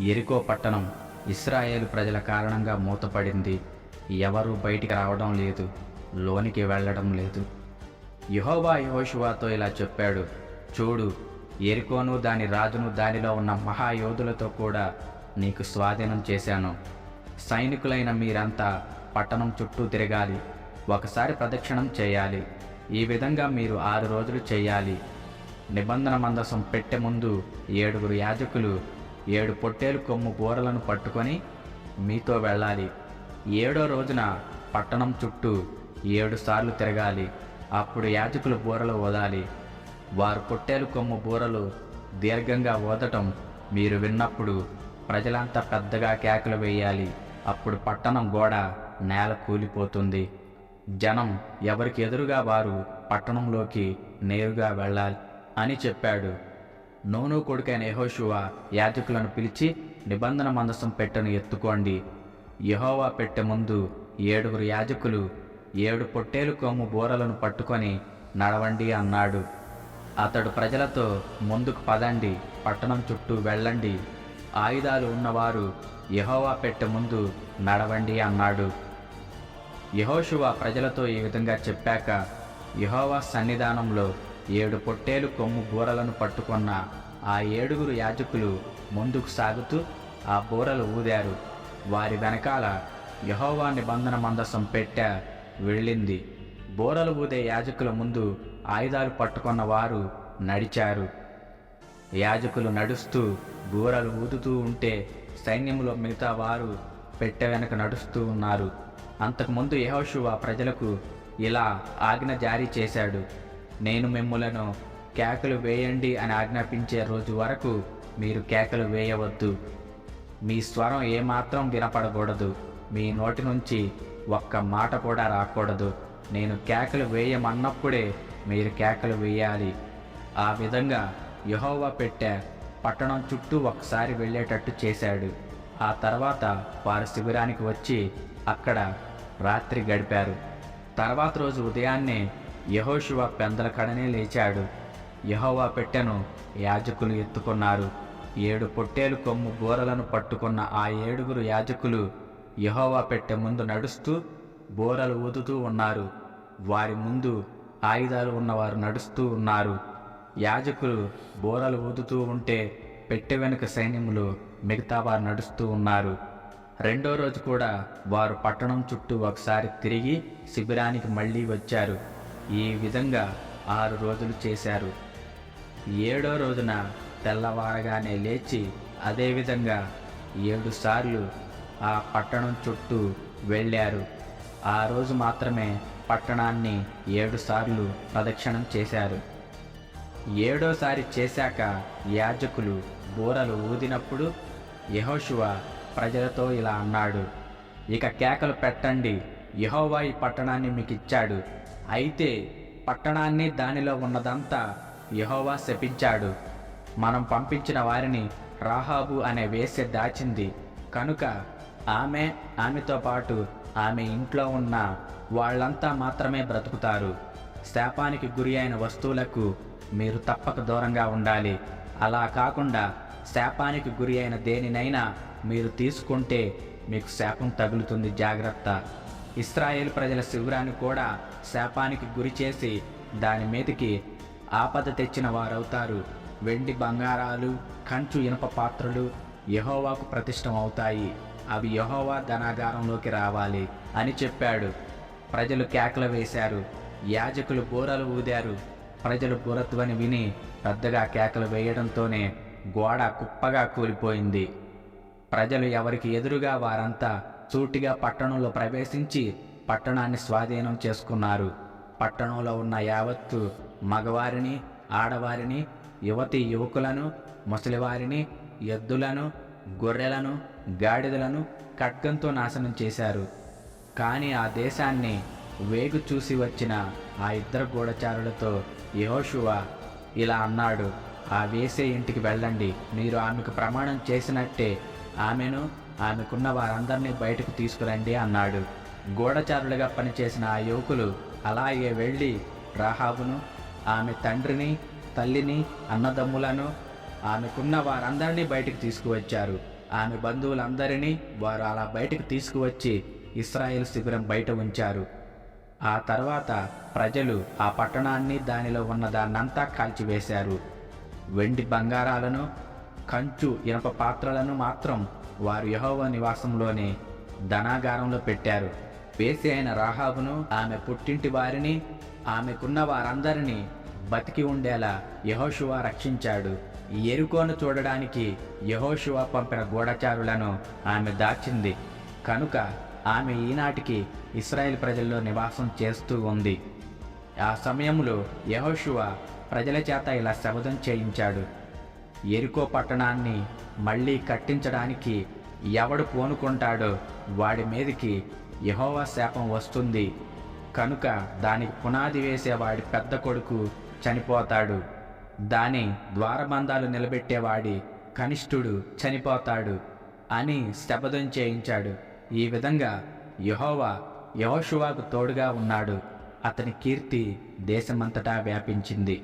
ఎరికో పట్టణం ఇస్రాయేలు ప్రజల కారణంగా మూతపడింది. ఎవరూ బయటికి రావడం లేదు లోనికి వెళ్ళడం లేదు. యహోవా యహోషువాతో ఇలా చెప్పాడు చూడు ఎరికోను దాని రాజును దానిలో ఉన్న మహాయోధులతో కూడా నీకు స్వాధీనం చేశాను. సైనికులైన మీరంతా పట్టణం చుట్టూ తిరగాలి ఒకసారి ప్రదక్షిణం చేయాలి. ఈ విధంగా మీరు ఆరు రోజులు చేయాలి. నిబంధన మందసం పెట్టే ముందు ఏడుగురు యాజకులు ఏడు పొట్టేలు కొమ్ము బూరలను పట్టుకొని మీతో వెళ్ళాలి. ఏడో రోజున పట్టణం చుట్టూ ఏడు సార్లు తిరగాలి. అప్పుడు యాజకులు బూరలు ఓదాలి వారు పొట్టేలు కొమ్ము బూరలు దీర్ఘంగా ఓదటం మీరు విన్నప్పుడు ప్రజలంతా పెద్దగా కేకలు వేయాలి. అప్పుడు పట్టణం గోడ నేల కూలిపోతుంది. జనం ఎవరికి ఎదురుగా వారు పట్టణంలోకి నేరుగా వెళ్ళాలి అని చెప్పాడు. నోను కొడుకైన యెహోషువ యాజకులను పిలిచి నిబంధన మందసం పెట్టను ఎత్తుకోండి. యహోవా పెట్టె ముందు ఏడుగురు యాజకులు ఏడు పొట్టేలు కొమ్ము బూరలను పట్టుకొని నడవండి అన్నాడు. అతడు ప్రజలతో ముందుకు పదండి పట్టణం చుట్టూ వెళ్ళండి. ఆయుధాలు ఉన్నవారు యహోవా పెట్టె ముందు నడవండి అన్నాడు. యహోషువ ప్రజలతో ఈ విధంగా చెప్పాక యహోవా సన్నిధానంలో ఏడు పొట్టేలు కొమ్ము బూరలను పట్టుకున్న ఆ ఏడుగురు యాజకులు ముందుకు సాగుతూ ఆ బూరలు ఊదారు. వారి వెనకాల యహోవా నిబంధన మందసం పెట్ట వెళ్ళింది. బూరలు ఊదే యాజకుల ముందు ఆయుధాలు పట్టుకున్న వారు నడిచారు. యాజకులు నడుస్తూ బూరలు ఊదుతూ ఉంటే సైన్యంలో మిగతా వారు పెట్టె వెనక నడుస్తూ ఉన్నారు. అంతకుముందు యెహోషువ ప్రజలకు ఇలా ఆజ్ఞ జారీ చేశాడు. నేను మిమ్ములను కేకలు వేయండి అని ఆజ్ఞాపించే రోజు వరకు మీరు కేకలు వేయవద్దు. మీ స్వరం ఏమాత్రం వినపడకూడదు. మీ నోటి నుంచి ఒక్క మాట కూడా రాకూడదు. నేను కేకలు వేయమన్నప్పుడే మీరు కేకలు వేయాలి. ఆ విధంగా యహోవా పెట్టే పట్టణం చుట్టూ ఒకసారి వెళ్ళేటట్టు చేశాడు. ఆ తర్వాత వారు శిబిరానికి వచ్చి అక్కడ రాత్రి గడిపారు. తర్వాత రోజు ఉదయాన్నే యహోషువ పెందల కడనే లేచాడు. యహోవా పెట్టెను యాజకులు ఎత్తుకున్నారు. ఏడు పొట్టేలు కొమ్ము బోరలను పట్టుకున్న ఆ ఏడుగురు యాజకులు యహోవా పెట్టె ముందు నడుస్తూ బోరలు ఊదుతూ ఉన్నారు. వారి ముందు ఆయుధాలు ఉన్నవారు నడుస్తూ ఉన్నారు. యాజకులు బోరలు ఊదుతూ ఉంటే పెట్టె వెనుక సైన్యములు మిగతా వారు నడుస్తూ ఉన్నారు. రెండో రోజు కూడా వారు పట్టణం చుట్టూ ఒకసారి తిరిగి శిబిరానికి మళ్ళీ వచ్చారు. ఈ విధంగా ఆరు రోజులు చేశారు. ఏడో రోజున తెల్లవారగానే లేచి అదేవిధంగా ఏడుసార్లు ఆ పట్టణం చుట్టూ వెళ్ళారు. ఆ రోజు మాత్రమే పట్టణాన్ని ఏడుసార్లు ప్రదక్షిణం చేశారు. ఏడోసారి చేశాక యాజకులు బూరలు ఊదినప్పుడు యెహోషువ ప్రజలతో ఇలా అన్నాడు ఇక కేకలు పెట్టండి యహోవా ఈ పట్టణాన్ని మీకు ఇచ్చాడు అయితే పట్టణాన్ని దానిలో ఉన్నదంతా యహోవా శపించాడు. మనం పంపించిన వారిని రాహాబు అనే వేసె దాచింది. కనుక ఆమె ఆమెతో పాటు ఆమె ఇంట్లో ఉన్న వాళ్ళంతా మాత్రమే బ్రతుకుతారు. శాపానికి గురి అయిన వస్తువులకు మీరు తప్పక దూరంగా ఉండాలి. అలా కాకుండా శాపానికి గురి అయిన దేనినైనా మీరు తీసుకుంటే మీకు శాపం తగులుతుంది జాగ్రత్త. ఇస్రాయేల్ ప్రజల శిబిరాన్ని కూడా శాపానికి గురి చేసి దాని మీదకి ఆపద తెచ్చిన వారవుతారు. వెండి బంగారాలు కంచు ఇనుప పాత్రలు యహోవాకు ప్రతిష్టం అవుతాయి అవి యహోవా ధనాగారంలోకి రావాలి అని చెప్పాడు. ప్రజలు కేకలు వేశారు. యాజకులు బూరలు ఊదారు. ప్రజలు బురత్వని విని పెద్దగా కేకలు వేయడంతోనే గోడ కుప్పగా కూలిపోయింది. ప్రజలు ఎవరికి ఎదురుగా వారంతా సూటిగా పట్టణంలో ప్రవేశించి పట్టణాన్ని స్వాధీనం చేసుకున్నారు. పట్టణంలో ఉన్న యావత్తు మగవారిని ఆడవారిని యువతి యువకులను ముసలివారిని ఎద్దులను గొర్రెలను గాడిదలను ఖడ్గంతో నాశనం చేశారు. కానీ ఆ దేశాన్ని వేగు చూసి వచ్చిన ఆ ఇద్దరు గూఢచారులతో యెహోషువ ఇలా అన్నాడు ఆ వేసే ఇంటికి వెళ్ళండి. మీరు ఆమెకు ప్రమాణం చేసినట్టే. ఆమెను ఆమెకున్న వారందరినీ బయటకు తీసుకురండి అన్నాడు. గూఢచారులుగా పనిచేసిన ఆ యువకులు అలాగే వెళ్ళి రాహాబును ఆమె తండ్రిని తల్లిని అన్నదమ్ములను ఆమెకున్న వారందరినీ బయటికి తీసుకువచ్చారు. ఆమె బంధువులందరినీ వారు అలా బయటకు తీసుకువచ్చి ఇస్రాయేల్ శిబిరం బయట ఉంచారు. ఆ తర్వాత ప్రజలు ఆ పట్టణాన్ని దానిలో ఉన్న దాన్నంతా కాల్చివేశారు. వెండి బంగారాలను కంచు ఇనప పాత్రలను మాత్రం వారు యహోవ నివాసంలోని ధనాగారంలో పెట్టారు. వేసి అయిన రాహాబును ఆమె పుట్టింటి వారిని ఆమెకున్న వారందరినీ బతికి ఉండేలా యహోషువ రక్షించాడు. ఎరుకోను చూడడానికి యహోషువ పంపిన గూఢచారులను ఆమె దాచింది. కనుక ఆమె ఈనాటికి ఇస్రాయేల్ ప్రజల్లో నివాసం చేస్తూ ఉంది. ఆ సమయంలో యహోషువ ప్రజల చేత ఇలా శబదం చేయించాడు. ఎరుకో పట్టణాన్ని మళ్ళీ కట్టించడానికి ఎవడు పూనుకుంటాడో వాడి మీదకి యహోవా శాపం వస్తుంది. కనుక దానికి పునాది వేసేవాడి పెద్ద కొడుకు చనిపోతాడు. దాని ద్వారబంధాలు నిలబెట్టేవాడి కనిష్ఠుడు చనిపోతాడు అని శపథం చేయించాడు. ఈ విధంగా యహోవా యహోషువాకు తోడుగా ఉన్నాడు. అతని కీర్తి దేశమంతటా వ్యాపించింది.